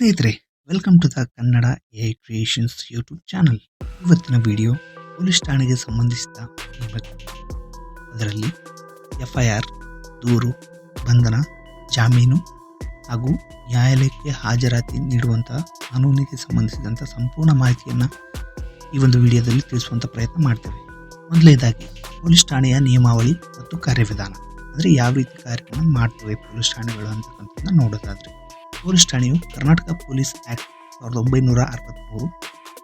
ಸ್ನೇಹಿತರೆ welcome to the Kannada A creations YouTube channel ಇವತ್ತಿನ video police ಠಾಣೆಗೆ ಸಂಬಂಧಿಸಿದ ಅದರಲ್ಲಿ ಎಫ್ ಐ ಆರ್ ದೂರು, ಬಂಧನ, ಜಾಮೀನು ಹಾಗೂ ನ್ಯಾಯಾಲಯಕ್ಕೆ ಹಾಜರಾತಿ ನೀಡುವಂತಹ ಕಾನೂನಿಗೆ ಸಂಬಂಧಿಸಿದಂಥ ಸಂಪೂರ್ಣ ಮಾಹಿತಿಯನ್ನು ಈ ಒಂದು ವಿಡಿಯೋದಲ್ಲಿ ತಿಳಿಸುವಂಥ ಪ್ರಯತ್ನ ಮಾಡ್ತೇವೆ. ಮೊದಲನೇದಾಗಿ, ಪೊಲೀಸ್ ಠಾಣೆಯ ನಿಯಮಾವಳಿ ಮತ್ತು ಕಾರ್ಯವಿಧಾನ. ಅಂದರೆ ಯಾವ ರೀತಿ ಕಾರ್ಯಕ್ರಮ ಮಾಡ್ತವೆ ಪೊಲೀಸ್ ಠಾಣೆಗಳು ಅಂತಕ್ಕಂಥದ್ದನ್ನ ನೋಡೋದಾದ್ರೆ ಪೊಲೀಸ್ ಠಾಣೆಯು ಕರ್ನಾಟಕ ಪೊಲೀಸ್ ಆ್ಯಕ್ಟ್ ಸಾವಿರದ ಒಂಬೈನೂರ ಅರವತ್ತ್ಮೂರು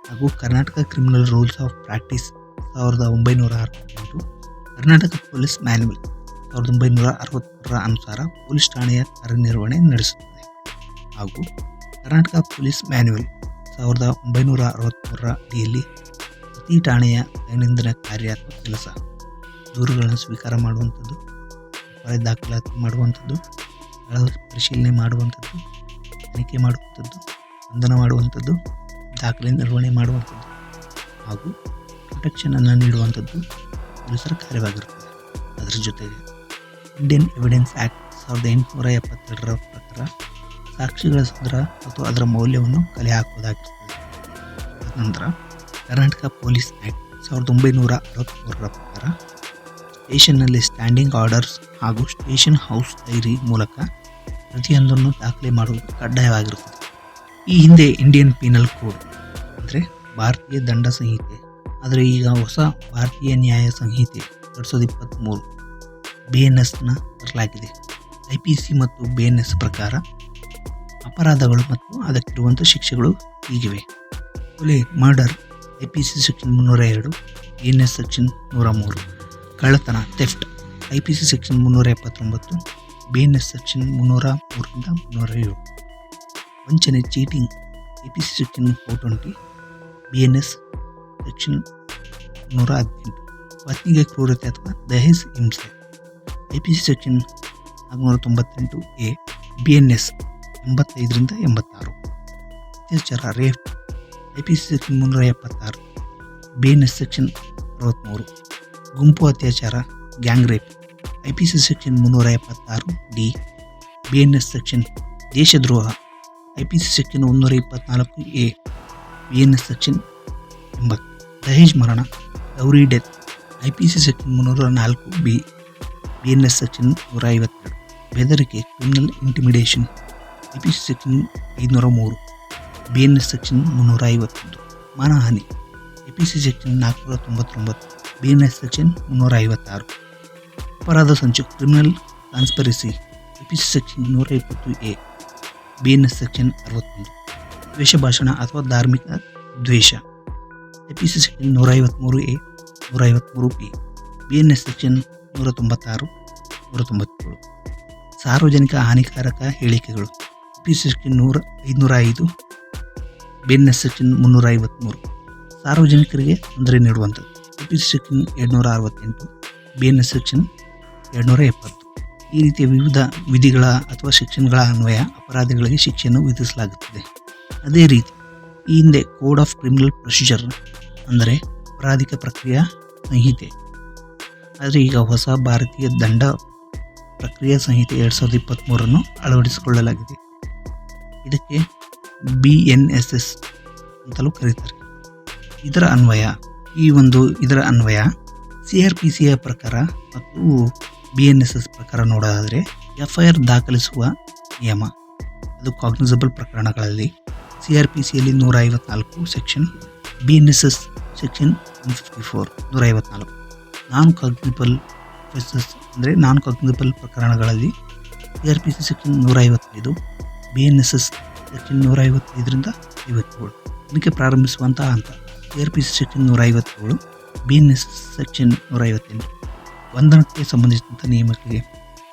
ಹಾಗೂ Karnataka criminal rules of practice ಸಾವಿರದ ಒಂಬೈನೂರ ಅರವತ್ತೆಂಟು, ಕರ್ನಾಟಕ ಪೊಲೀಸ್ ಮ್ಯಾನ್ಯುವಲ್ ಸಾವಿರದ ಒಂಬೈನೂರ ಅರವತ್ತರ ಅನುಸಾರ ಪೊಲೀಸ್ ಠಾಣೆಯ ಕಾರ್ಯನಿರ್ವಹಣೆ ನಡೆಸುತ್ತದೆ. ಹಾಗೂ ಕರ್ನಾಟಕ ಪೊಲೀಸ್ ಮ್ಯಾನ್ಯುವಲ್ ಸಾವಿರದ ಒಂಬೈನೂರ ಅರವತ್ತ್ಮೂರರ ಅಡಿಯಲ್ಲಿ ಪ್ರತಿ ಠಾಣೆಯ ದೈನಂದಿನ ಕಾರ್ಯ ಅಥವಾ ಕೆಲಸ, ದೂರುಗಳನ್ನು ಸ್ವೀಕಾರ ಮಾಡುವಂಥದ್ದು, ದಾಖಲಾತಿ ಮಾಡುವಂಥದ್ದು ಪರಿಶೀಲನೆ ಮಾಡುವಂಥದ್ದು ತನಿಖೆ ಮಾಡುವಂಥದ್ದು ಬಂಧನ ಮಾಡುವಂಥದ್ದು, ದಾಖಲೆ ನಿರ್ವಹಣೆ ಮಾಡುವಂಥದ್ದು ಹಾಗೂ ಪ್ರೊಟೆಕ್ಷನನ್ನು ನೀಡುವಂಥದ್ದು ಪೊಲೀಸರ ಕಾರ್ಯವಾಗಿರುತ್ತದೆ. ಅದರ ಜೊತೆಗೆ ಇಂಡಿಯನ್ ಎವಿಡೆನ್ಸ್ ಆ್ಯಕ್ಟ್ ಸಾವಿರದ ಎಂಟುನೂರ ಎಪ್ಪತ್ತೆರಡರ ಪ್ರಕಾರ ಸಾಕ್ಷಿಗಳ ಸಂಗ್ರಹ ಮತ್ತು ಅದರ ಮೌಲ್ಯವನ್ನು ಕಲೆ ಹಾಕುವುದಾಗಿರ್ತದೆ ನಂತರ ಕರ್ನಾಟಕ ಪೊಲೀಸ್ ಆ್ಯಕ್ಟ್ ಸಾವಿರದ ಒಂಬೈನೂರ ಅರವತ್ತ್ಮೂರರ ಪ್ರಕಾರ ಸ್ಟೇಷನ್ನಲ್ಲಿ ಸ್ಟ್ಯಾಂಡಿಂಗ್ ಆರ್ಡರ್ಸ್ ಹಾಗೂ ಸ್ಟೇಷನ್ ಹೌಸ್ ಡೈರಿ ಮೂಲಕ ಪ್ರತಿಯೊಂದನ್ನು ದಾಖಲೆ ಮಾಡುವುದು ಕಡ್ಡಾಯವಾಗಿರುತ್ತದೆ. ಈ ಹಿಂದೆ ಇಂಡಿಯನ್ ಪೀನಲ್ ಕೋಡ್ ಅಂದರೆ ಭಾರತೀಯ ದಂಡ ಸಂಹಿತೆ, ಆದರೆ ಈಗ ಹೊಸ ಭಾರತೀಯ ನ್ಯಾಯ ಸಂಹಿತೆ ಎರಡು ಸಾವಿರದ ಇಪ್ಪತ್ತ್ಮೂರು ಬಿ ಎನ್ ಎಸ್ನ ತರಲಾಗಿದೆ ಐ ಪಿ ಸಿ ಮತ್ತು ಬಿ ಎನ್ ಎಸ್ ಪ್ರಕಾರ ಅಪರಾಧಗಳು ಮತ್ತು ಅದಕ್ಕಿರುವಂಥ ಶಿಕ್ಷೆಗಳು ಹೀಗಿವೆ. ಕೊಲೆ murder I P C section ಮುನ್ನೂರ ಎರಡು ಬಿ ಎನ್ ಎಸ್ ಸೆಕ್ಷನ್ ನೂರ ಮೂರು ಕಳ್ಳತನ theft I P C section ಮುನ್ನೂರ ಎಪ್ಪತ್ತೊಂಬತ್ತು ಬಿ ಎನ್ ಎಸ್ ಸೆಕ್ಷನ್ ಮುನ್ನೂರ ಮೂರರಿಂದ ಮುನ್ನೂರ ಏಳು ವಂಚನೆ cheating I P C section four twenty B N S section ನೂರ ಹದಿನೆಂಟು ಪತ್ನಿಗೆ ಕ್ರೂರತೆ ಅಥವಾ ದಹೇಜ್ ಹಿಂಸೆ ಐ ಪಿ ಸಿ ಸೆಕ್ಷನ್ ನಾಲ್ಕುನೂರ ತೊಂಬತ್ತೆಂಟು ಎ ಬಿ ಎನ್ ಎಸ್ ಎಂಬತ್ತೈದರಿಂದ ಎಂಬತ್ತಾರು ಅತ್ಯಾಚಾರ rape I P C section ಮುನ್ನೂರ ಎಪ್ಪತ್ತಾರು ಬಿ ಎನ್ ಎಸ್ ಸೆಕ್ಷನ್ ಅರವತ್ತ್ಮೂರು ಗುಂಪು ಅತ್ಯಾಚಾರ gang rape I P C section ಮುನ್ನೂರ ಎಪ್ಪತ್ತಾರು D B N S section ದೇಶದ್ರೋಹ I P C section ಮುನ್ನೂರ ಇಪ್ಪತ್ನಾಲ್ಕು A B N S section ಎಂಬತ್ತು. ದಹೇಜ್ ಮರಣ, dowry death I P C section ಮುನ್ನೂರ ನಾಲ್ಕು B B N S section ನೂರ ಐವತ್ತೆರಡು. ಬೆದರಿಕೆ, criminal intimidation I P C section ಐದುನೂರ ಮೂರು ಬಿ ಎನ್ ಎಸ್ ಸೆಕ್ಷನ್ ಮುನ್ನೂರ ಐವತ್ತೊಂದು. ಮಾನಹಾನಿ ಐ ಪಿ ಸಿ ಸೆಕ್ಷನ್ ನಾಲ್ಕುನೂರ ತೊಂಬತ್ತೊಂಬತ್ತು ಬಿ ಎನ್ ಎಸ್ ಸೆಕ್ಷನ್ ಮುನ್ನೂರ ಐವತ್ತಾರು. ಅಪರಾಧ ಸಂಚು ಕ್ರಿಮಿನಲ್ ಕಾನ್ಸ್ಪರಿಸಿ ಪಿಸಿ ಸೆಕ್ಷನ್ ನೂರ ಇಪ್ಪತ್ತು A, B N S section ಅರವತ್ತೊಂದು. ದ್ವೇಷ ಭಾಷಣ ಅಥವಾ ಧಾರ್ಮಿಕ ದ್ವೇಷ. ಪಿ ಸಿ ಸೆಕ್ಷನ್ ನೂರ ಐವತ್ತ್ಮೂರು ಎ, ನೂರ ಐವತ್ತ್ಮೂರು B B N S section ನೂರ ತೊಂಬತ್ತಾರು, ನೂರ ತೊಂಬತ್ತೇಳು. ಸಾರ್ವಜನಿಕ ಹಾನಿಕಾರಕ ಹೇಳಿಕೆಗಳು. ಪಿ ಸಿ ಸೆಕ್ಷನ್ ನೂರ ಐದುನೂರ ಐದು, ಬಿ ಎನ್ ಎಸ್ ಸೆಕ್ಷನ್ ಮುನ್ನೂರ ಐವತ್ತ್ಮೂರು ಸಾರ್ವಜನಿಕರಿಗೆ ತೊಂದರೆ ನೀಡುವಂಥದ್ದು. ಪಿ ಸಿ ಸೆಕ್ಷನ್ ಎರಡುನೂರ ಅರವತ್ತೆಂಟು, ಬಿ ಎನ್ ಎಸ್ ಸೆಕ್ಷನ್ ಎರಡುನೂರ ಎಪ್ಪತ್ತು ಈ ರೀತಿಯ ವಿವಿಧ ವಿಧಿಗಳ ಅಥವಾ ಶಿಕ್ಷಣಗಳ ಅನ್ವಯ ಅಪರಾಧಿಗಳಿಗೆ ಶಿಕ್ಷೆಯನ್ನು ವಿಧಿಸಲಾಗುತ್ತದೆ. ಅದೇ ರೀತಿ, ಈ ಹಿಂದೆ ಕೋಡ್ ಆಫ್ ಕ್ರಿಮಿನಲ್ ಪ್ರೊಸೀಜರ್ ಅಂದರೆ ಅಪರಾಧಿಕ ಪ್ರಕ್ರಿಯೆ ಸಂಹಿತೆ. ಆದರೆ ಈಗ ಹೊಸ ಭಾರತೀಯ ದಂಡ ಪ್ರಕ್ರಿಯೆ ಸಂಹಿತೆ ಎರಡು ಸಾವಿರದ ಇಪ್ಪತ್ತ್ಮೂರನ್ನು ಅಳವಡಿಸಿಕೊಳ್ಳಲಾಗಿದೆ. ಇದಕ್ಕೆ ಬಿ ಎನ್ ಎಸ್ ಎಸ್ ಅಂತಲೂ ಕರೀತಾರೆ. ಇದರ ಅನ್ವಯ, ಈ ಒಂದು ಇದರ ಅನ್ವಯ ಸಿ ಆರ್ ಪಿ ಸಿಯ ಪ್ರಕಾರ ಮತ್ತು ಬಿ ಎನ್ ಎಸ್ ಎಸ್ ಪ್ರಕಾರ ನೋಡೋದಾದರೆ ಎಫ್ ಐ ಆರ್ ದಾಖಲಿಸುವ ನಿಯಮ. ಅದು ಕಾಗ್ನಿಸಬಲ್ ಪ್ರಕರಣಗಳಲ್ಲಿ ಸಿ ಆರ್ ಪಿ ಸಿಯಲ್ಲಿ ನೂರ ಐವತ್ನಾಲ್ಕು section B N S S section one fifty four ನೂರ ಐವತ್ನಾಲ್ಕು ನಾನ್ ಕಾಗ್ನಿಬಲ್ ಎಸ್ ಅಂದರೆ ನಾನ್ ಕಾಗ್ನಿಬಲ್ ಪ್ರಕರಣಗಳಲ್ಲಿ C R P C section ನೂರ ಐವತ್ತೈದು B N S S section ನೂರ ಐವತ್ತೈದರಿಂದ ಐವತ್ತೇಳು. ಇದಕ್ಕೆ ಪ್ರಾರಂಭಿಸುವಂತಹ ಹಂತ C R P C section ನೂರ ಐವತ್ತೇಳು B N S S section ನೂರ ಐವತ್ತೆಂಟು ಬಂಧನಕ್ಕೆ ಸಂಬಂಧಿಸಿದಂಥ ನಿಯಮಗಳಿಗೆ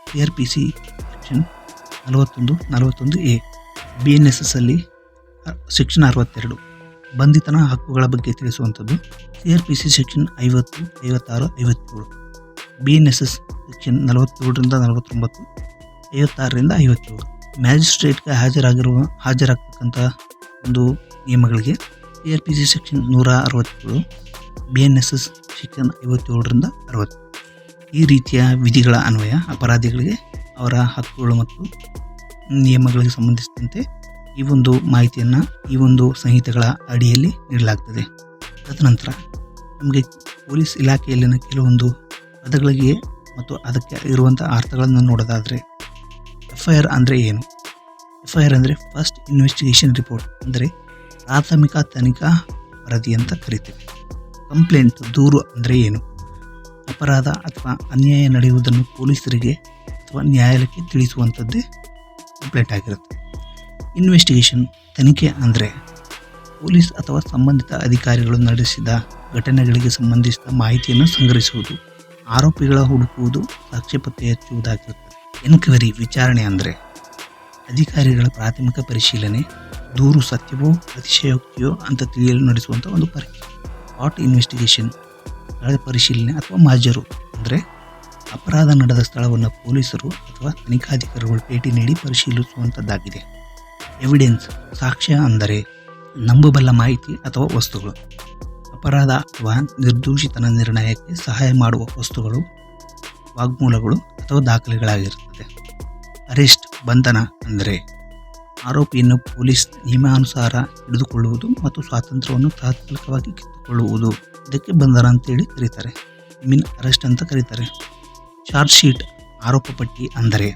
C R P C section ನಲವತ್ತೊಂದು ನಲವತ್ತೊಂದು A B N S S ಅಲ್ಲಿ ಸೆಕ್ಷನ್ ಅರವತ್ತೆರಡು, ಬಂಧಿತನ ಹಕ್ಕುಗಳ ಬಗ್ಗೆ ತಿಳಿಸುವಂಥದ್ದು C R P C section ಐವತ್ತು, ಐವತ್ತಾರು, ಐವತ್ತೇಳು B N S S section ನಲವತ್ತೇಳರಿಂದ ನಲವತ್ತೊಂಬತ್ತು, ಐವತ್ತಾರರಿಂದ ಐವತ್ತೇಳು. ಮ್ಯಾಜಿಸ್ಟ್ರೇಟ್ಗೆ ಹಾಜರಾಗಿರುವ ಹಾಜರಾಗ್ತಕ್ಕಂಥ ಒಂದು ನಿಯಮಗಳಿಗೆ C R P C section ನೂರ ಅರವತ್ತೇಳು B N S S section ಐವತ್ತೇಳರಿಂದ ಅರವತ್ತು. ಈ ರೀತಿಯ ವಿಧಿಗಳ ಅನ್ವಯ, ಅಪರಾಧಿಗಳಿಗೆ ಅವರ ಹಕ್ಕುಗಳು ಮತ್ತು ನಿಯಮಗಳಿಗೆ ಸಂಬಂಧಿಸಿದಂತೆ ಈ ಒಂದು ಮಾಹಿತಿಯನ್ನು ಈ ಒಂದು ಸಂಹಿತೆಗಳ ಅಡಿಯಲ್ಲಿ ನೀಡಲಾಗ್ತದೆ. ತದನಂತರ ನಮಗೆ ಪೊಲೀಸ್ ಇಲಾಖೆಯಲ್ಲಿನ ಕೆಲವೊಂದು ಪದಗಳಿಗೆ ಮತ್ತು ಅದಕ್ಕೆ ಇರುವಂಥ ಅರ್ಥಗಳನ್ನು ನೋಡೋದಾದರೆ ಎಫ್ ಐ ಆರ್ ಅಂದರೆ ಏನು? ಎಫ್ ಐ ಆರ್ ಅಂದರೆ ಫಸ್ಟ್ ಇನ್ವೆಸ್ಟಿಗೇಷನ್ ರಿಪೋರ್ಟ್ ಅಂದರೆ ಪ್ರಾಥಮಿಕ ತನಿಖಾ ವರದಿ ಅಂತ ಕರಿತೇವೆ. ಕಂಪ್ಲೇಂಟ್ ದೂರು ಅಂದರೆ ಏನು? ಅಪರಾಧ ಅಥವಾ ಅನ್ಯಾಯ ನಡೆಯುವುದನ್ನು ಪೊಲೀಸರಿಗೆ ಅಥವಾ ನ್ಯಾಯಾಲಯಕ್ಕೆ ತಿಳಿಸುವಂಥದ್ದೇ ಕಂಪ್ಲೇಂಟ್ ಆಗಿರುತ್ತೆ. ಇನ್ವೆಸ್ಟಿಗೇಷನ್ ತನಿಖೆ ಅಂದರೆ ಪೊಲೀಸ್ ಅಥವಾ ಸಂಬಂಧಿತ ಅಧಿಕಾರಿಗಳು ನಡೆಸಿದ ಘಟನೆಗಳಿಗೆ ಸಂಬಂಧಿಸಿದ ಮಾಹಿತಿಯನ್ನು ಸಂಗ್ರಹಿಸುವುದು, ಆರೋಪಿಗಳ ಹುಡುಕುವುದು, ಸಾಕ್ಷ್ಯ ಪತ್ತೆ ಹಚ್ಚುವುದಾಗಿರುತ್ತದೆ ಎನ್ಕ್ವೈರಿ, ವಿಚಾರಣೆ ಅಂದರೆ ಅಧಿಕಾರಿಗಳ ಪ್ರಾಥಮಿಕ ಪರಿಶೀಲನೆ, ದೂರು ಸತ್ಯವೋ ಅತಿಶಯೋಕ್ತಿಯೋ ಅಂತ ತಿಳಿಯಲು ನಡೆಸುವಂಥ ಒಂದು ಪರೀಕ್ಷೆ ಹಾಟ್ ಇನ್ವೆಸ್ಟಿಗೇಷನ್ ಸ್ಥಳದ ಪರಿಶೀಲನೆ ಅಥವಾ ಮಾಜರು, ಅಂದರೆ ಅಪರಾಧ ನಡೆದ ಸ್ಥಳವನ್ನು ಪೊಲೀಸರು ಅಥವಾ ತನಿಖಾಧಿಕಾರಿಗಳು ಭೇಟಿ ನೀಡಿ ಪರಿಶೀಲಿಸುವಂಥದ್ದಾಗಿದೆ ಎವಿಡೆನ್ಸ್ ಸಾಕ್ಷ್ಯ ಅಂದರೆ ನಂಬಬಲ್ಲ ಮಾಹಿತಿ ಅಥವಾ ವಸ್ತುಗಳು. ಅಪರಾಧ ಅಥವಾ ನಿರ್ದೋಷಿತನ ನಿರ್ಣಯಕ್ಕೆ ಸಹಾಯ ಮಾಡುವ ವಸ್ತುಗಳು, ವಾಗ್ಮೂಲಗಳು ಅಥವಾ ದಾಖಲೆಗಳಾಗಿರುತ್ತದೆ. ಅರೆಸ್ಟ್ ಬಂಧನ ಅಂದರೆ ಆರೋಪಿಯನ್ನು ಪೊಲೀಸ್ ನಿಯಮಾನುಸಾರ ಹಿಡಿದುಕೊಳ್ಳುವುದು ಮತ್ತು ಸ್ವಾತಂತ್ರ್ಯವನ್ನು ತಾತ್ಕಾಲಿಕವಾಗಿ ಕಿತ್ತುಕೊಳ್ಳುವುದು. ಇದಕ್ಕೆ ಬಂಧನ ಅಂತೇಳಿ ಕರೀತಾರೆ. ಮೀನ್ ಅರೆಸ್ಟ್ ಅಂತ ಕರೀತಾರೆ. ಚಾರ್ಜ್ ಶೀಟ್ ಆರೋಪ ಪಟ್ಟಿ ಅಂದರೆ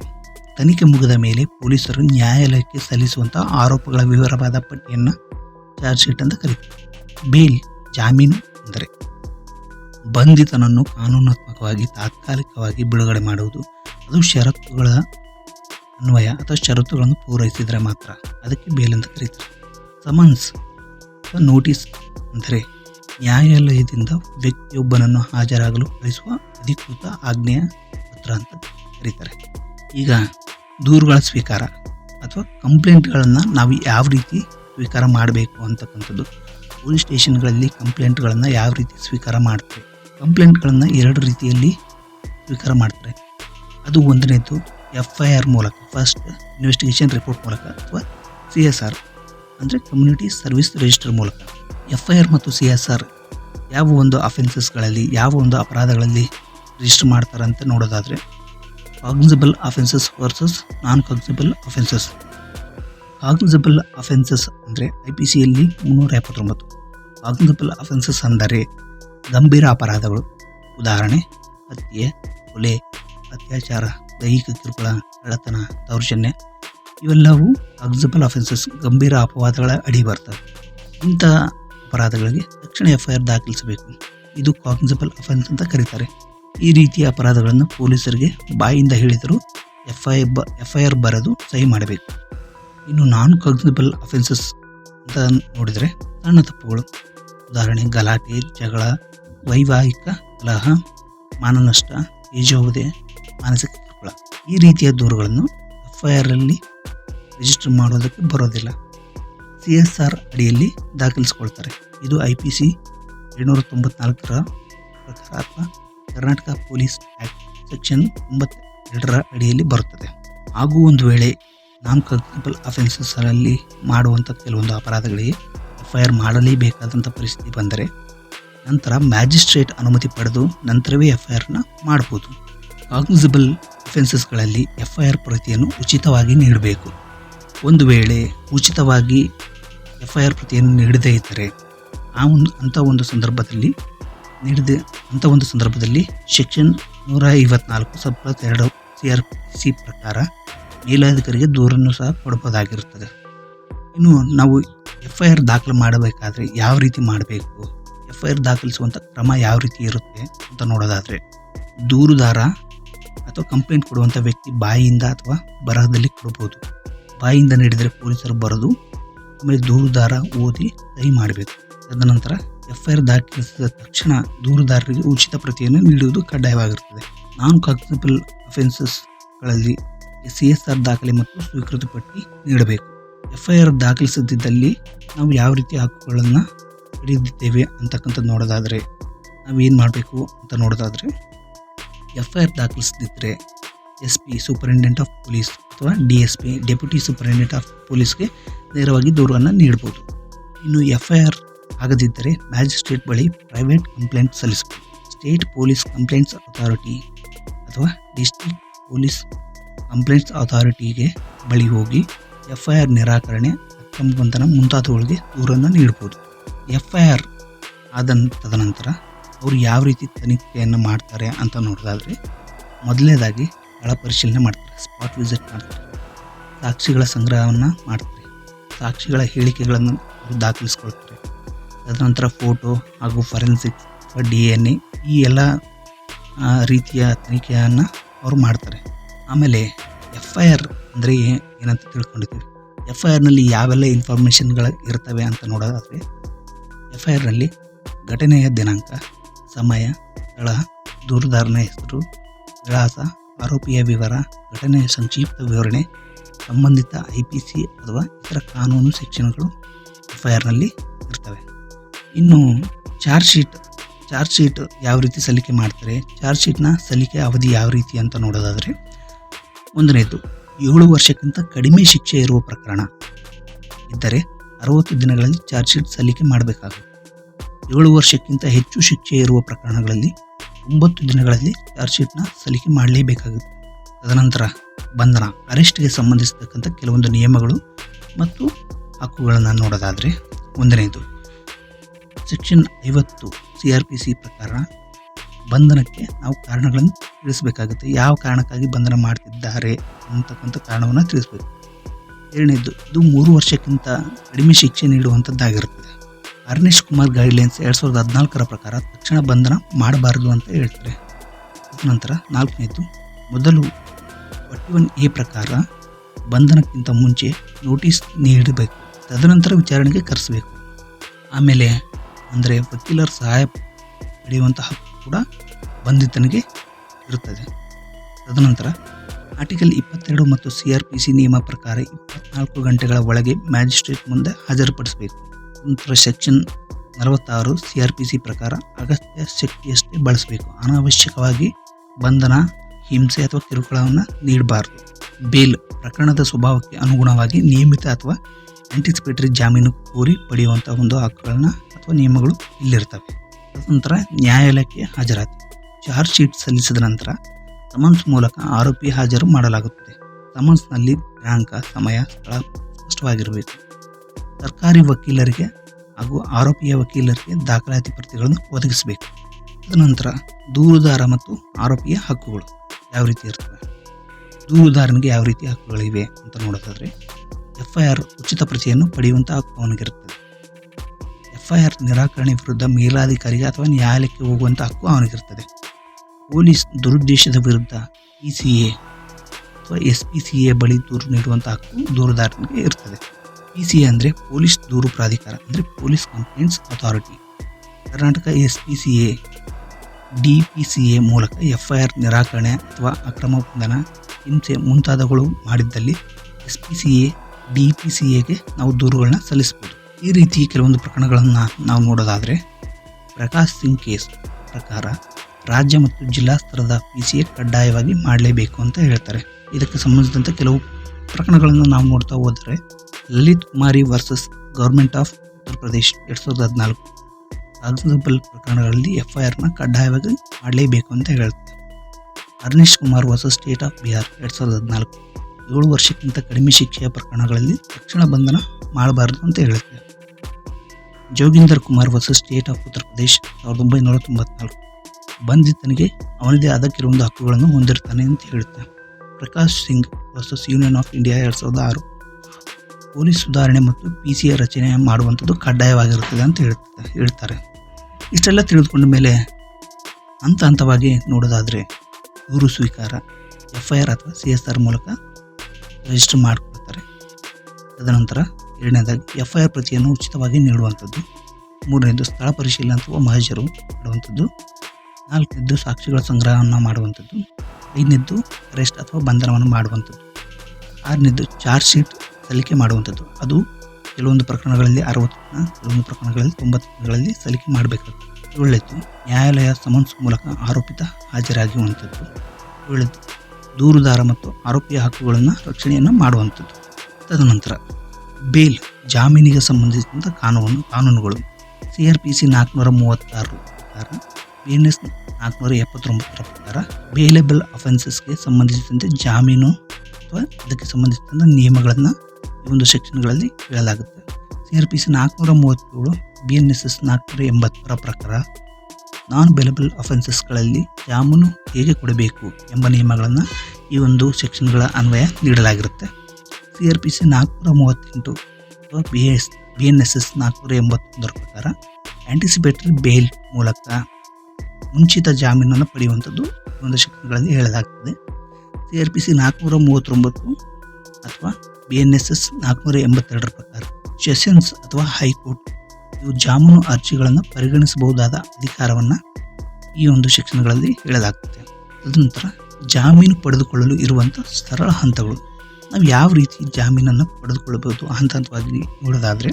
ತನಿಖೆ ಮುಗಿದ ಮೇಲೆ ಪೊಲೀಸರು ನ್ಯಾಯಾಲಯಕ್ಕೆ ಸಲ್ಲಿಸುವಂಥ ಆರೋಪಗಳ ವಿವರವಾದ ಪಟ್ಟಿಯನ್ನು ಚಾರ್ಜ್ ಶೀಟ್ ಅಂತ ಕರೀತಾರೆ. ಬೇಲ್ ಜಾಮೀನು ಅಂದರೆ ಬಂಧಿತನನ್ನು ಕಾನೂನಾತ್ಮಕವಾಗಿ ತಾತ್ಕಾಲಿಕವಾಗಿ ಬಿಡುಗಡೆ ಮಾಡುವುದು. ಅದು ಷರತ್ತುಗಳ ಅನ್ವಯ ಅಥವಾ ಷರತ್ತುಗಳನ್ನು ಪೂರೈಸಿದರೆ ಮಾತ್ರ. ಅದಕ್ಕೆ ಬೇಲ್ ಅಂತ ಕರೀತಾರೆ. ಸಮನ್ಸ್ ಅಥವಾ ನೋಟಿಸ್ ಅಂದರೆ ನ್ಯಾಯಾಲಯದಿಂದ ವ್ಯಕ್ತಿಯೊಬ್ಬನನ್ನು ಹಾಜರಾಗಲು ಕಳಿಸುವ ಅಧಿಕೃತ ಆಜ್ಞೆಯ ಪತ್ರ ಅಂತ ಕರೀತಾರೆ. ಈಗ ದೂರುಗಳ ಸ್ವೀಕಾರ ಅಥವಾ ಕಂಪ್ಲೇಂಟ್ಗಳನ್ನು ನಾವು ಯಾವ ರೀತಿ ಸ್ವೀಕಾರ ಮಾಡಬೇಕು ಅಂತಕ್ಕಂಥದ್ದು. ಪೊಲೀಸ್ ಸ್ಟೇಷನ್ಗಳಲ್ಲಿ ಕಂಪ್ಲೇಂಟ್ಗಳನ್ನು ಯಾವ ರೀತಿ ಸ್ವೀಕಾರ ಮಾಡ್ತಾರೆ. ಕಂಪ್ಲೇಂಟ್ಗಳನ್ನು ಎರಡು ರೀತಿಯಲ್ಲಿ ಸ್ವೀಕಾರ ಮಾಡ್ತಾರೆ. ಅದು ಒಂದನೇದು ಎಫ್ ಐ ಆರ್ ಮೂಲಕ, ಫಸ್ಟ್ ಇನ್ವೆಸ್ಟಿಗೇಷನ್ ರಿಪೋರ್ಟ್ ಮೂಲಕ ಅಥವಾ ಸಿ ಎಸ್ ಆರ್, ಅಂದರೆ ಕಮ್ಯುನಿಟಿ ಸರ್ವಿಸ್ ರಿಜಿಸ್ಟರ್ ಮೂಲಕ. ಎಫ್ ಐ ಆರ್ ಮತ್ತು ಸಿ ಎಸ್ ಆರ್ ಯಾವ ಒಂದು ಅಫೆನ್ಸಸ್ಗಳಲ್ಲಿ ಯಾವ ಒಂದು ಅಪರಾಧಗಳಲ್ಲಿ ರಿಜಿಸ್ಟರ್ ಮಾಡ್ತಾರೆ ಅಂತ ನೋಡೋದಾದರೆ cognizable offences versus non cognizable offences cognizable offences ಅಂದರೆ ಐ ಪಿ ಸಿಯಲ್ಲಿ ಮುನ್ನೂರ ಎಪ್ಪತ್ತೊಂಬತ್ತು ಕಾಗ್ನಿಸಬಲ್ ಅಫೆನ್ಸಸ್ ಅಂದರೆ ಗಂಭೀರ ಅಪರಾಧಗಳು. ಉದಾಹರಣೆ, ಹತ್ಯೆ, ಕೊಲೆ, ಅತ್ಯಾಚಾರ, ದೈಹಿಕ ಕಿರುಕುಳ, ಕಳ್ಳತನ, ದೌರ್ಜನ್ಯ, ಇವೆಲ್ಲವೂ ಕಾಗ್ನಿಸಬಲ್ ಅಫೆನ್ಸಸ್ ಗಂಭೀರ ಅಪವಾದಗಳ ಅಡಿ ಬರ್ತವೆ. ಇಂಥ ಅಪರಾಧಗಳಿಗೆ ತಕ್ಷಣ ಎಫ್ ಐ ಆರ್ ದಾಖಲಿಸಬೇಕು. ಇದು ಕಾಗ್ನಿಸಬಲ್ ಅಫೆನ್ಸ್ ಅಂತ ಕರೀತಾರೆ. ಈ ರೀತಿಯ ಅಪರಾಧಗಳನ್ನು ಪೊಲೀಸರಿಗೆ ಬಾಯಿಂದ ಹೇಳಿದರೂ ಎಫ್ ಐ ಬ ಎಫ್ ಐ ಆರ್ ಬರೆದು ಸಹಿ ಮಾಡಬೇಕು. ಇನ್ನು ನಾನ್ ಕಾಗ್ನಿಸಬಲ್ ಅಫೆನ್ಸಸ್ ಅಂತ ನೋಡಿದರೆ ಸಣ್ಣ ತಪ್ಪುಗಳು. ಉದಾಹರಣೆ, ಗಲಾಟೆ, ಜಗಳ, ವೈವಾಹಿಕ ಕಲಹ, ಮಾನನಷ್ಟ ಈಜೋದೆ ಮಾನಸಿಕ ಕಿರುಕುಳ. ಈ ರೀತಿಯ ದೂರುಗಳನ್ನು ಎಫ್ ಐ ಆರಲ್ಲಿ ರಿಜಿಸ್ಟರ್ ಮಾಡೋದಕ್ಕೆ ಬರೋದಿಲ್ಲ. ಸಿ ಎಸ್ ಆರ್ ಅಡಿಯಲ್ಲಿ ದಾಖಲಿಸಿಕೊಳ್ತಾರೆ. ಇದು ಐ ಪಿ ಸಿ ಏಳ್ನೂರ ತೊಂಬತ್ನಾಲ್ಕರ ಪ್ರಕಾರ ಅಥವಾ ಕರ್ನಾಟಕ ಪೊಲೀಸ್ ಆ್ಯಕ್ಟ್ ಸೆಕ್ಷನ್ ತೊಂಬತ್ತೆರಡರ ಅಡಿಯಲ್ಲಿ ಬರುತ್ತದೆ. ಹಾಗೂ ಒಂದು ವೇಳೆ ನಾನ್ ಕಗ್ನಿಬಲ್ ಅಫೆನ್ಸಸ್ಗಳಲ್ಲಿ ಮಾಡುವಂಥ ಕೆಲವೊಂದು ಅಪರಾಧಗಳಿಗೆ ಎಫ್ ಐ ಆರ್ ಮಾಡಲೇಬೇಕಾದಂಥ ಪರಿಸ್ಥಿತಿ ಬಂದರೆ ನಂತರ ಮ್ಯಾಜಿಸ್ಟ್ರೇಟ್ ಅನುಮತಿ ಪಡೆದು ನಂತರವೇ ಎಫ್ ಐ ಆರ್ನ ಮಾಡ್ಬೋದು. ಕಾಗ್ನಿಸಿಬಲ್ ಅಫೆನ್ಸಸ್ಗಳಲ್ಲಿ ಎಫ್ ಐ ಆರ್ ಪ್ರತಿಯನ್ನು ಉಚಿತವಾಗಿ ನೀಡಬೇಕು. ಒಂದು ವೇಳೆ ಉಚಿತವಾಗಿ ಎಫ್ ಐ ಆರ್ ಪ್ರತಿಯನ್ನು ನೀಡದೇ ಇದ್ದರೆ ಆ ಒಂದು, ಅಂಥ ಒಂದು ಸಂದರ್ಭದಲ್ಲಿ ನೀಡದೆ, ಅಂಥ ಒಂದು ಸಂದರ್ಭದಲ್ಲಿ ಸೆಕ್ಷನ್ ನೂರ ಐವತ್ನಾಲ್ಕು ಸಪ್ಲತ್ತೆರಡು ಸಿ ಆರ್ ಸಿ ಪ್ರಕಾರ ಮೇಲಾಧಿಕಾರಿಗೆ ದೂರನ್ನು ಸಹ ಕೊಡಬಹುದಾಗಿರುತ್ತದೆ. ಇನ್ನು ನಾವು ಎಫ್ ಐ ಆರ್ ದಾಖಲು ಮಾಡಬೇಕಾದ್ರೆ ಯಾವ ರೀತಿ ಮಾಡಬೇಕು? ಎಫ್ ಐ ಆರ್ ದಾಖಲಿಸುವಂಥ ಕ್ರಮ ಯಾವ ರೀತಿ ಇರುತ್ತೆ ಅಂತ ನೋಡೋದಾದರೆ ದೂರುದಾರ ಅಥವಾ ಕಂಪ್ಲೇಂಟ್ ಕೊಡುವಂಥ ವ್ಯಕ್ತಿ ಬಾಯಿಯಿಂದ ಅಥವಾ ಬರಹದಲ್ಲಿ ಕೊಡ್ಬೋದು ಬಾಯಿಯಿಂದ ನೀಡಿದರೆ ಪೊಲೀಸರು ಬರೆದು ಆಮೇಲೆ ದೂರುದಾರ ಓದಿ ಸಹಿ ಮಾಡಬೇಕು. ತದನಂತರ ಎಫ್ ಐ ಆರ್ ದಾಖಲಿಸಿದ ತಕ್ಷಣ ದೂರುದಾರರಿಗೆ ಉಚಿತ ಪ್ರತಿಯನ್ನು ನೀಡುವುದು ಕಡ್ಡಾಯವಾಗಿರುತ್ತದೆ. ನಾನ್ ಕಾಗ್ನಿಬಲ್ ಅಫೆನ್ಸಸ್ಗಳಲ್ಲಿ ಸಿ ಎಸ್ ಆರ್ ದಾಖಲೆ ಮತ್ತು ಸ್ವೀಕೃತಿ ಪಟ್ಟಿ ನೀಡಬೇಕು. ಎಫ್ ಐ ದಾಖಲಿಸದಿದ್ದಲ್ಲಿ ನಾವು ಯಾವ ರೀತಿ ಹಕ್ಕುಗಳನ್ನು ಹಿಡಿದಿದ್ದೇವೆ ಅಂತಕ್ಕಂಥದ್ದು ನೋಡೋದಾದರೆ ನಾವು ಏನು ಮಾಡಬೇಕು ಅಂತ ನೋಡೋದಾದರೆ F I R ದಾಖಲಿಸದಿದ್ದರೆ S P superintendent of police ಅಥವಾ D S P, deputy superintendent of ಪೊಲೀಸ್ಗೆ ನೇರವಾಗಿ ದೂರನ್ನು ನೀಡಬಹುದು ಇನ್ನು ಎಫ್ ಐ ಆರ್ ಆಗದಿದ್ದರೆ ಮ್ಯಾಜಿಸ್ಟ್ರೇಟ್ ಬಳಿ ಪ್ರೈವೇಟ್ ಕಂಪ್ಲೇಂಟ್ ಸಲ್ಲಿಸಬಹುದು ಸ್ಟೇಟ್ ಪೊಲೀಸ್ ಕಂಪ್ಲೇಂಟ್ಸ್ ಅಥಾರಿಟಿ ಅಥವಾ ಡಿಸ್ಟ್ರಿಕ್ಟ್ ಪೊಲೀಸ್ ಕಂಪ್ಲೇಂಟ್ಸ್ ಅಥಾರಿಟಿಗೆ ಬಳಿ ಹೋಗಿ ಎಫ್ ಐ ಆರ್ ನಿರಾಕರಣೆ, ಅಕ್ರಮ ಬಂಧನ ಮುಂತಾದವುಗಳಿಗೆ ದೂರನ್ನು ನೀಡಬಹುದು ಆರ್ ಆದ ತದನಂತರ ಅವರು ಯಾವ ರೀತಿ ತನಿಖೆಯನ್ನು ಮಾಡ್ತಾರೆ ಅಂತ ನೋಡೋದಾದರೆ ಮೊದಲನೇದಾಗಿ ಸ್ಥಳ ಪರಿಶೀಲನೆ ಮಾಡ್ತಾರೆ. ಸ್ಪಾಟ್ ವಿಸಿಟ್ ಮಾಡ್ತಾರೆ. ಸಾಕ್ಷಿಗಳ ಸಂಗ್ರಹವನ್ನು ಮಾಡ್ತಾರೆ. ಸಾಕ್ಷಿಗಳ ಹೇಳಿಕೆಗಳನ್ನು ಅವರು ದಾಖಲಿಸ್ಕೊಳ್ತಾರೆ. ತದನಂತರ ಫೋಟೋ ಹಾಗೂ ಫರೆನ್ಸಿಕ್ಸ್ ಅಥವಾ ಡಿ ಎನ್ ಎ ಈ ಎಲ್ಲ ರೀತಿಯ ತನಿಖೆಯನ್ನು ಅವರು ಮಾಡ್ತಾರೆ. ಆಮೇಲೆ ಎಫ್ ಐ ಆರ್ ಅಂದರೆ ಏನಂತ ತಿಳ್ಕೊಂಡಿದ್ದೀವಿ ಎಫ್ ಐ ಆರ್ನಲ್ಲಿ ಯಾವೆಲ್ಲ ಇನ್ಫಾರ್ಮೇಷನ್ಗಳು ಇರ್ತವೆ ಅಂತ ನೋಡೋದಾದರೆ ಎಫ್ ಐ ಆರ್ನಲ್ಲಿ ಘಟನೆಯ ದಿನಾಂಕ, ಸಮಯ, ಸ್ಥಳ, ದೂರದಾರನ ಹೆಸರು, ವಿಳಾಸ ಆರೋಪಿಯ ವಿವರ, ಘಟನೆಯ ಸಂಕ್ಷಿಪ್ತ ವಿವರಣೆ, ಸಂಬಂಧಿತ ಐ ಪಿ ಸಿ ಅಥವಾ ಇತರ ಕಾನೂನು ಶಿಕ್ಷಣಗಳು ಎಫ್ ಐ ಆರ್ನಲ್ಲಿ ಇರ್ತವೆ. ಇನ್ನು ಚಾರ್ಜ್ ಶೀಟ್ ಚಾರ್ಜ್ ಶೀಟ್ ಯಾವ ರೀತಿ ಸಲ್ಲಿಕೆ ಮಾಡ್ತಾರೆ, ಚಾರ್ಜ್ ಶೀಟ್ನ ಸಲ್ಲಿಕೆ ಅವಧಿ ಯಾವ ರೀತಿ ಅಂತ ನೋಡೋದಾದರೆ, ಒಂದನೇದು, ಏಳು ವರ್ಷಕ್ಕಿಂತ ಕಡಿಮೆ ಶಿಕ್ಷೆ ಇರುವ ಪ್ರಕರಣ. ಇದ್ದರೆ ಅರವತ್ತು ದಿನಗಳಲ್ಲಿ ಚಾರ್ಜ್ ಶೀಟ್ ಸಲ್ಲಿಕೆ ಮಾಡಬೇಕಾಗುತ್ತೆ. ಏಳು ವರ್ಷಕ್ಕಿಂತ ಹೆಚ್ಚು ಶಿಕ್ಷೆ ಇರುವ ಪ್ರಕರಣಗಳಲ್ಲಿ ಒಂಬತ್ತು ದಿನಗಳಲ್ಲಿ ಚಾರ್ಜ್ ಶೀಟ್ನ ಸಲ್ಲಿಕೆ ಮಾಡಲೇಬೇಕಾಗುತ್ತೆ. ತದನಂತರ ಬಂಧನ ಅರೆಸ್ಟ್ಗೆ ಸಂಬಂಧಿಸತಕ್ಕಂಥ ಕೆಲವೊಂದು ನಿಯಮಗಳು ಮತ್ತು ಹಕ್ಕುಗಳನ್ನು ನೋಡೋದಾದರೆ ಒಂದನೇದು, ಸೆಕ್ಷನ್ ಐವತ್ತು ಸಿ ಆರ್ ಪಿ ಸಿ ಪ್ರಕಾರ ಬಂಧನಕ್ಕೆ ನಾವು ಕಾರಣಗಳನ್ನು ತಿಳಿಸಬೇಕಾಗುತ್ತೆ. ಯಾವ ಕಾರಣಕ್ಕಾಗಿ ಬಂಧನ ಮಾಡ್ತಿದ್ದಾರೆ ಅಂತಕ್ಕಂಥ ಕಾರಣವನ್ನು ತಿಳಿಸ್ಬೇಕು. ಎರಡನೇದು ಇದು ಮೂರು ವರ್ಷಕ್ಕಿಂತ ಕಡಿಮೆ ಶಿಕ್ಷೆ ನೀಡುವಂಥದ್ದಾಗಿರುತ್ತದೆ. ಅರ್ನೇಶ್ ಕುಮಾರ್ ಗೈಡ್ಲೈನ್ಸ್ ಎರಡು ಸಾವಿರದ ಹದಿನಾಲ್ಕರ ಪ್ರಕಾರ ತಕ್ಷಣ ಬಂಧನ ಮಾಡಬಾರದು ಅಂತ ಹೇಳ್ತಾರೆ. ನಂತರ ನಾಲ್ಕನೇದು, ಮೊದಲು ಫಾರ್ಟಿ ಒನ್ ಎ ಪ್ರಕಾರ ಬಂಧನಕ್ಕಿಂತ ಮುಂಚೆ ನೋಟಿಸ್ ನೀಡಬೇಕು, ತದನಂತರ ವಿಚಾರಣೆಗೆ ಕರೆಸಬೇಕು. ಆಮೇಲೆ ಅಂದರೆ ವಕೀಲರ ಸಹಾಯ ಪಡೆಯುವಂತಹ ಕೂಡ ಬಂಧಿತನಿಗೆ ಇರುತ್ತದೆ. ತದನಂತರ ಆರ್ಟಿಕಲ್ ಇಪ್ಪತ್ತೆರಡು ಮತ್ತು ಸಿ ಆರ್ ಪಿ ಸಿ ನಿಯಮ ಪ್ರಕಾರ ಇಪ್ಪತ್ನಾಲ್ಕು ಗಂಟೆಗಳ ಒಳಗೆ ಮ್ಯಾಜಿಸ್ಟ್ರೇಟ್ ಮುಂದೆ ಹಾಜರುಪಡಿಸಬೇಕು. ನಂತರ ಸೆಕ್ಷನ್ ನಲವತ್ತಾರು ಸಿ ಆರ್ ಪಿ ಸಿ ಪ್ರಕಾರ ಅಗತ್ಯ ಶಕ್ತಿಯಷ್ಟೇ ಬಳಸಬೇಕು. ಅನಾವಶ್ಯಕವಾಗಿ ಬಂಧನ, ಹಿಂಸೆ ಅಥವಾ ಕಿರುಕುಳವನ್ನು ನೀಡಬಾರದು. ಬೇಲ್ ಪ್ರಕರಣದ ಸ್ವಭಾವಕ್ಕೆ ಅನುಗುಣವಾಗಿ ನಿಯಮಿತ ಅಥವಾ ಆಂಟಿಸಿಪೇಟರಿ ಜಾಮೀನು ಕೋರಿ ಪಡೆಯುವಂಥ ಒಂದು ಹಕ್ಕುಗಳನ್ನು ಅಥವಾ ನಿಯಮಗಳು ಇಲ್ಲಿರ್ತವೆ. ನಂತರ ನ್ಯಾಯಾಲಯಕ್ಕೆ ಹಾಜರಾತಿ. ಚಾರ್ಜ್ ಶೀಟ್ ಸಲ್ಲಿಸಿದ ನಂತರ ಸಮನ್ಸ್ ಮೂಲಕ ಆರೋಪಿ ಹಾಜರು ಮಾಡಲಾಗುತ್ತದೆ. ಸಮನ್ಸ್ನಲ್ಲಿ ದಿನಾಂಕ, ಸಮಯ, ಸ್ಥಳ ಸ್ಪಷ್ಟವಾಗಿರಬೇಕು. ಸರ್ಕಾರಿ ವಕೀಲರಿಗೆ ಹಾಗೂ ಆರೋಪಿಯ ವಕೀಲರಿಗೆ ದಾಖಲಾತಿ ಪ್ರತಿಗಳನ್ನು ಒದಗಿಸಬೇಕು. ತದನಂತರ ದೂರುದಾರ ಮತ್ತು ಆರೋಪಿಯ ಹಕ್ಕುಗಳು ಯಾವ ರೀತಿ ಇರ್ತವೆ? ದೂರುದಾರನಿಗೆ ಯಾವ ರೀತಿ ಹಕ್ಕುಗಳಿವೆ ಅಂತ ನೋಡೋದಾದರೆ ಎಫ್ ಐ ಆರ್ ಉಚಿತ ಪ್ರತಿಯನ್ನು ಪಡೆಯುವಂಥ ಹಕ್ಕು ಅವನಿಗಿರುತ್ತದೆ ಎಫ್ ಐ ಆರ್ ನಿರಾಕರಣೆ ವಿರುದ್ಧ ಮೇಲಾಧಿಕಾರಿಗೆ ಅಥವಾ ನ್ಯಾಯಾಲಯಕ್ಕೆ ಹೋಗುವಂಥ ಹಕ್ಕು ಅವನಿಗಿರ್ತದೆ. ಪೊಲೀಸ್ ದುರುದ್ದೇಶದ ವಿರುದ್ಧ ಇ ಸಿ ಎ ಅಥವಾ ಎಸ್ ಪಿ ಸಿ ಎ ಬಳಿ ದೂರು ನೀಡುವಂಥ ಹಕ್ಕು ದೂರುದಾರನಿಗೆ ಇರ್ತದೆ. ಪಿ ಸಿ ಅಂದರೆ ಪೊಲೀಸ್ ದೂರು ಪ್ರಾಧಿಕಾರ ಅಂದರೆ police complaints authority. Karnataka S P C A D P C A ಮೂಲಕ ಎಫ್ ಐ ಆರ್ ನಿರಾಕರಣೆ ಅಥವಾ ಅಕ್ರಮ ಬಂಧನ ಹಿಂಸೆ ಮುಂತಾದವುಗಳು ಮಾಡಿದ್ದಲ್ಲಿ S P C A D P C ಎಗೆ ನಾವು ದೂರುಗಳನ್ನ ಸಲ್ಲಿಸ್ಬೋದು ಈ ರೀತಿ ಕೆಲವೊಂದು ಪ್ರಕರಣಗಳನ್ನು ನಾವು ನೋಡೋದಾದರೆ, ಪ್ರಕಾಶ್ ಸಿಂಗ್ ಕೇಸ್ ಪ್ರಕಾರ ರಾಜ್ಯ ಮತ್ತು ಜಿಲ್ಲಾ ಸ್ತರದ ಪಿ ಸಿ ಎ ಕಡ್ಡಾಯವಾಗಿ ಮಾಡಲೇಬೇಕು ಅಂತ ಹೇಳ್ತಾರೆ. ಇದಕ್ಕೆ ಸಂಬಂಧಿಸಿದಂಥ ಕೆಲವು ಪ್ರಕರಣಗಳನ್ನು ನಾವು ನೋಡ್ತಾ ಹೋದರೆ Lalit Kumari versus government of Uttar Pradesh ಎರಡು ಸಾವಿರದ ಹದಿನಾಲ್ಕು. ಕಾನ್ಸ್ಟೇಬಲ್ ಪ್ರಕರಣಗಳಲ್ಲಿ ಎಫ್ ಐ ಆರ್ನ ಕಡ್ಡಾಯವಾಗಿ ಮಾಡಲೇಬೇಕು ಅಂತ ಹೇಳ್ತಾರೆ. Arnesh Kumar versus state of Bihar ಎರಡು ಸಾವಿರದ ಹದಿನಾಲ್ಕು. ಏಳು ವರ್ಷಕ್ಕಿಂತ ಕಡಿಮೆ ಶಿಕ್ಷೆಯ ಪ್ರಕರಣಗಳಲ್ಲಿ ತಕ್ಷಣ ಬಂಧನ ಮಾಡಬಾರದು ಅಂತ ಹೇಳುತ್ತೆ Joginder Kumar versus state of Uttar Pradesh ಸಾವಿರದ ಒಂಬೈನೂರ ತೊಂಬತ್ನಾಲ್ಕು. ಬಂಧಿತನಿಗೆ ಅವನದೇ ಆದ ಕೆಲವೊಂದು ಹಕ್ಕುಗಳನ್ನು ಹೊಂದಿರ್ತಾನೆ ಅಂತ ಹೇಳುತ್ತೆ Prakash Singh versus union of India ಎರಡು ಸಾವಿರದ ಆರು. ಪೊಲೀಸ್ ಸುಧಾರಣೆ ಮತ್ತು ಪಿ ಸಿ ರಚನೆ ಮಾಡುವಂಥದ್ದು ಕಡ್ಡಾಯವಾಗಿರುತ್ತದೆ ಅಂತ ಹೇಳ್ತಾರೆ ಹೇಳ್ತಾರೆ. ಇಷ್ಟೆಲ್ಲ ತಿಳಿದುಕೊಂಡ ಮೇಲೆ ಹಂತ ಹಂತವಾಗಿ ನೋಡೋದಾದರೆ ದೂರು ಸ್ವೀಕಾರ ಎಫ್ ಐ ಆರ್ ಅಥವಾ ಸಿ ಎಸ್ ಆರ್ ಮೂಲಕ ರಿಜಿಸ್ಟರ್ ಮಾಡಿಕೊಳ್ತಾರೆ. ತದನಂತರ ಎರಡನೇದಾಗಿ ಎಫ್ ಐ ಆರ್ ಪ್ರತಿಯನ್ನು ಉಚಿತವಾಗಿ ನೀಡುವಂಥದ್ದು. ಮೂರನೇದು ಸ್ಥಳ ಪರಿಶೀಲನೆ ಅಥವಾ ಮಹಜರು ಮಾಡುವಂಥದ್ದು. ನಾಲ್ಕನೇದ್ದು ಸಾಕ್ಷಿಗಳ ಸಂಗ್ರಹವನ್ನು ಮಾಡುವಂಥದ್ದು. ಐದನೇದ್ದು ಅರೆಸ್ಟ್ ಅಥವಾ ಬಂಧನವನ್ನು ಮಾಡುವಂಥದ್ದು. ಆರನೇದ್ದು ಚಾರ್ಜ್ ಶೀಟ್ ಸಲ್ಲಿಕೆ ಮಾಡುವಂಥದ್ದು. ಅದು ಕೆಲವೊಂದು ಪ್ರಕರಣಗಳಲ್ಲಿ ಅರವತ್ತು ದಿನ ಕೆಲವೊಂದು ಪ್ರಕರಣಗಳಲ್ಲಿ ತೊಂಬತ್ತು ದಿನಗಳಲ್ಲಿ ಸಲ್ಲಿಕೆ ಮಾಡಬೇಕಾಗ್ತದೆ. ಏಳನೇದ್ದು ನ್ಯಾಯಾಲಯ ಸಮನ್ಸ್ ಮೂಲಕ ಆರೋಪಿತ ಹಾಜರಾಗುವಂಥದ್ದು ಏಳನೇದ್ದು ದೂರುದಾರ ಮತ್ತು ಆರೋಪಿಯ ಹಕ್ಕುಗಳನ್ನು ರಕ್ಷಣೆಯನ್ನು ಮಾಡುವಂಥದ್ದು. ತದನಂತರ ಬೇಲ್ ಜಾಮೀನಿಗೆ ಸಂಬಂಧಿಸಿದಂಥ ಕಾನೂನು, ಕಾನೂನುಗಳು. ಸಿ ಆರ್ ಪಿ ಸಿ ನಾಲ್ಕುನೂರ ಮೂವತ್ತಾರು ಪ್ರಕಾರ ಬಿ ಎನ್ ಎಸ್ ನಾಲ್ಕುನೂರ ಎಪ್ಪತ್ತೊಂಬತ್ತರ ಪ್ರಕಾರ ಬೇಲೆಬಲ್ ಅಫೆನ್ಸಸ್ಗೆ ಸಂಬಂಧಿಸಿದಂತೆ ಜಾಮೀನು ಅಥವಾ ಅದಕ್ಕೆ ಸಂಬಂಧಿಸಿದಂಥ ನಿಯಮಗಳನ್ನು ಒಂದು ಸೆಕ್ಷನ್ಗಳಲ್ಲಿ ಹೇಳಲಾಗುತ್ತೆ ಸಿ ಆರ್ ಪಿ ಸಿ ನಾಲ್ಕುನೂರ ಮೂವತ್ತೇಳು, ಬಿ ಎನ್ ಎಸ್ ಎಸ್ ನಾಲ್ಕುನೂರ ಎಂಬತ್ತರ ಪ್ರಕಾರ ನಾನ್ ಬೆಲೆಬಲ್ ಅಫೆನ್ಸಸ್ಗಳಲ್ಲಿ ಜಾಮೂನು ಹೇಗೆ ಕೊಡಬೇಕು ಎಂಬ ನಿಯಮಗಳನ್ನು ಈ ಒಂದು ಸೆಕ್ಷನ್ಗಳ ಅನ್ವಯ ನೀಡಲಾಗಿರುತ್ತೆ. ಸಿ ಆರ್ ಪಿ ಸಿ ನಾಲ್ಕುನೂರ ಮೂವತ್ತೆಂಟು ಅಥವಾ B S, B N S S ನಾಲ್ಕುನೂರ ಎಂಬತ್ತೊಂದರ ಪ್ರಕಾರ ಆ್ಯಂಟಿಸಿಪೇಟರಿ ಬೇಲ್ ಮೂಲಕ ಮುಂಚಿತ ಜಾಮೀನನ್ನು ಪಡೆಯುವಂಥದ್ದು ಒಂದು ಸೆಕ್ಷನ್ಗಳಲ್ಲಿ ಹೇಳಲಾಗ್ತದೆ. ಸಿ ಆರ್ ಪಿ ಸಿ ನಾಲ್ಕುನೂರ ಮೂವತ್ತೊಂಬತ್ತು ಅಥವಾ ಬಿ ಎನ್ ಎಸ್ ಎಸ್ ನಾಲ್ಕುನೂರ ಎಂಬತ್ತೆರಡರ ಪ್ರಕಾರ ಸೆಷನ್ಸ್ ಅಥವಾ ಹೈಕೋರ್ಟ್ ಇವು ಜಾಮೀನು ಅರ್ಜಿಗಳನ್ನು ಪರಿಗಣಿಸಬಹುದಾದ ಅಧಿಕಾರವನ್ನು ಈ ಒಂದು ಶಿಕ್ಷಣಗಳಲ್ಲಿ ಹೇಳಲಾಗುತ್ತೆ ತದನಂತರ ಜಾಮೀನು ಪಡೆದುಕೊಳ್ಳಲು ಇರುವಂಥ ಸರಳ ಹಂತಗಳು. ನಾವು ಯಾವ ರೀತಿ ಜಾಮೀನನ್ನು ಪಡೆದುಕೊಳ್ಳಬಹುದು? ಹಂತ ಹಂತವಾಗಿ ನೋಡೋದಾದರೆ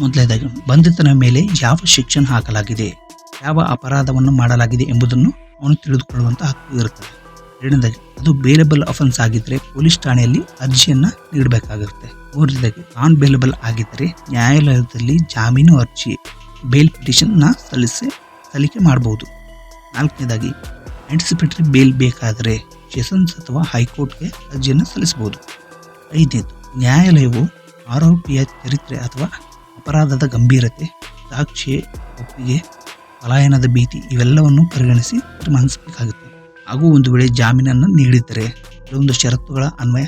ಮೊದಲನೇದಾಗಿ ಬಂಧಿತನ ಮೇಲೆ ಯಾವ ಶಿಕ್ಷಣ ಹಾಕಲಾಗಿದೆ? ಯಾವ ಅಪರಾಧವನ್ನು ಮಾಡಲಾಗಿದೆ ಎಂಬುದನ್ನು ಅವನು ತಿಳಿದುಕೊಳ್ಳುವಂಥ ಹಕ್ಕು ಇರುತ್ತದೆ. ಎರಡನೇದಾಗಿ, ಅದು ಬೇಲೆಬಲ್ ಅಫೆನ್ಸ್ ಆಗಿದ್ದರೆ ಪೊಲೀಸ್ ಠಾಣೆಯಲ್ಲಿ ಅರ್ಜಿಯನ್ನು ನೀಡಬೇಕಾಗಿರುತ್ತೆ ಮೂರನೇದಾಗಿ ನಾನ್ ಬೇಲೆಬಲ್ ಆಗಿದ್ದರೆ ನ್ಯಾಯಾಲಯದಲ್ಲಿ ಜಾಮೀನು ಅರ್ಜಿ ಬೇಲ್ ಪಿಟಿಷನ್ನ ಸಲ್ಲಿಸಿ, ಸಲ್ಲಿಕೆ ಮಾಡಬಹುದು ನಾಲ್ಕನೇದಾಗಿ ಆಂಟಿಸಿಪೇಟರಿ ಬೇಲ್ ಬೇಕಾದರೆ ಸೆಷನ್ಸ್ ಅಥವಾ ಹೈಕೋರ್ಟ್ಗೆ ಅರ್ಜಿಯನ್ನು ಸಲ್ಲಿಸಬಹುದು. ಐದನೇದು, ನ್ಯಾಯಾಲಯವು ಆರೋಪಿಯ ಚರಿತ್ರೆ ಅಥವಾ ಅಪರಾಧದ ಗಂಭೀರತೆ ಸಾಕ್ಷಿ ಒಪ್ಪಿಗೆ, ಪಲಾಯನದ ಭೀತಿ ಇವೆಲ್ಲವನ್ನು ಪರಿಗಣಿಸಿ ತೀರ್ಮಾನಿಸಬೇಕಾಗುತ್ತೆ. ಹಾಗೂ ಒಂದು ವೇಳೆ ಜಾಮೀನನ್ನು ನೀಡಿದರೆ ಕೆಲವೊಂದು ಷರತ್ತುಗಳ ಅನ್ವಯ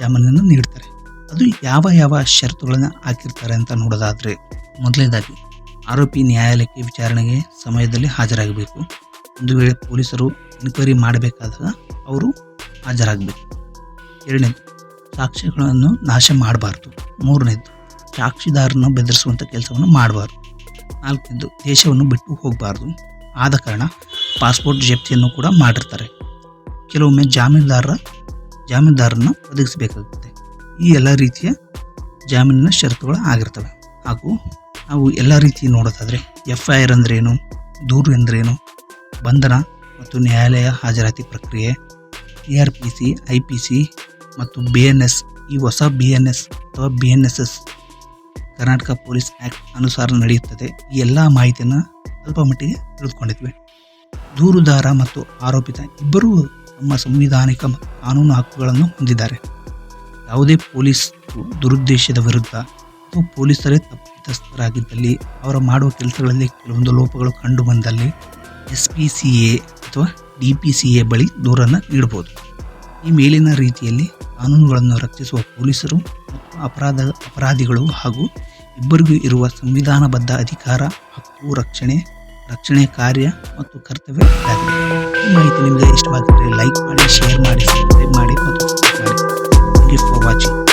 ಜಾಮೀನನ್ನು ನೀಡ್ತಾರೆ. ಅದು ಯಾವ ಯಾವ ಷರತ್ತುಗಳನ್ನು ಹಾಕಿರ್ತಾರೆ ಅಂತ ನೋಡೋದಾದರೆ, ಮೊದಲನೇದಾಗಿ ಆರೋಪಿ ನ್ಯಾಯಾಲಯಕ್ಕೆ ವಿಚಾರಣೆಗೆ ಸಮಯದಲ್ಲಿ ಹಾಜರಾಗಬೇಕು. ಒಂದು ವೇಳೆ ಪೊಲೀಸರು ಎನ್ಕ್ವೈರಿ ಮಾಡಬೇಕಾದಾಗ ಅವರು ಹಾಜರಾಗಬೇಕು. ಎರಡನೇದು ಸಾಕ್ಷಿಗಳನ್ನು ನಾಶ ಮಾಡಬಾರ್ದು. ಮೂರನೇದು ಸಾಕ್ಷಿದಾರನ್ನು ಬೆದರಿಸುವಂಥ ಕೆಲಸವನ್ನು ಮಾಡಬಾರ್ದು. ನಾಲ್ಕನೇದು, ದೇಶವನ್ನು ಬಿಟ್ಟು ಹೋಗಬಾರ್ದು. ಆದ ಕಾರಣ ಪಾಸ್ಪೋರ್ಟ್ ಜಪ್ತಿಯನ್ನು ಕೂಡ ಮಾಡಿರ್ತಾರೆ. ಕೆಲವೊಮ್ಮೆ ಜಾಮೀನುದಾರರ ಜಾಮೀನುದಾರನ್ನು ಒದಗಿಸಬೇಕಾಗುತ್ತೆ. ಈ ಎಲ್ಲ ರೀತಿಯ ಜಾಮೀನಿನ ಷರತ್ತುಗಳು ಆಗಿರ್ತವೆ. ಹಾಗೂ ನಾವು ಎಲ್ಲ ರೀತಿ ನೋಡೋದಾದರೆ ಎಫ್ ಐ ಆರ್ ಅಂದ್ರೇನು, ದೂರು ಎಂದರೇನು ಬಂಧನ ಮತ್ತು ನ್ಯಾಯಾಲಯ ಹಾಜರಾತಿ ಪ್ರಕ್ರಿಯೆ, A R P C, I P C ಮತ್ತು ಬಿ ಎನ್ ಎಸ್, ಈ ಹೊಸ ಬಿ ಎನ್ ಎಸ್ ಅಥವಾ B N S S, Karnataka police act ಅನುಸಾರ ನಡೆಯುತ್ತದೆ. ಈ ಎಲ್ಲ ಮಾಹಿತಿಯನ್ನು ಸ್ವಲ್ಪ ಮಟ್ಟಿಗೆ ತಿಳಿದುಕೊಂಡಿದ್ವಿ. ದೂರುದಾರ ಮತ್ತು ಆರೋಪಿತ ಇಬ್ಬರೂ ತಮ್ಮ ಸಂವಿಧಾನಿಕ ಕಾನೂನು ಹಕ್ಕುಗಳನ್ನು ಹೊಂದಿದ್ದಾರೆ. ಯಾವುದೇ ಪೊಲೀಸ್ ದುರುದ್ದೇಶದ ವಿರುದ್ಧ ಅಥವಾ ಪೊಲೀಸರೇ ತಪ್ಪಿತಸ್ಥರಾಗಿದ್ದಲ್ಲಿ ಅವರು ಮಾಡುವ ಕೆಲಸಗಳಲ್ಲಿ ಕೆಲವೊಂದು ಲೋಪಗಳು ಕಂಡು ಬಂದಲ್ಲಿ ಎಸ್ ಪಿ ಸಿ ಎ ಅಥವಾ ಡಿ ಪಿ ಸಿ ಎ ಬಳಿ ದೂರನ್ನು ನೀಡಬಹುದು. ಈ ಮೇಲಿನ ರೀತಿಯಲ್ಲಿ ಕಾನೂನುಗಳನ್ನು ರಕ್ಷಿಸುವ ಪೊಲೀಸರು ಮತ್ತು ಅಪರಾಧ ಅಪರಾಧಿಗಳು ಹಾಗೂ ಇಬ್ಬರಿಗೂ ಇರುವ ಸಂವಿಧಾನಬದ್ಧ ಅಧಿಕಾರ, ಹಕ್ಕು, ರಕ್ಷಣೆ ರಕ್ಷಣೆ ಕಾರ್ಯ ಮತ್ತು ಕರ್ತವ್ಯ ಈ ಮಾಹಿತಿ ನಿಮಗೆ ಇಷ್ಟವಾಗಿದ್ದರೆ ಲೈಕ್ ಮಾಡಿ ಶೇರ್ ಮಾಡಿ ಸಬ್ಸ್ಕ್ರೈಬ್ ಮಾಡಿ ಮತ್ತು ಮಾಡಿ. Thank you for watching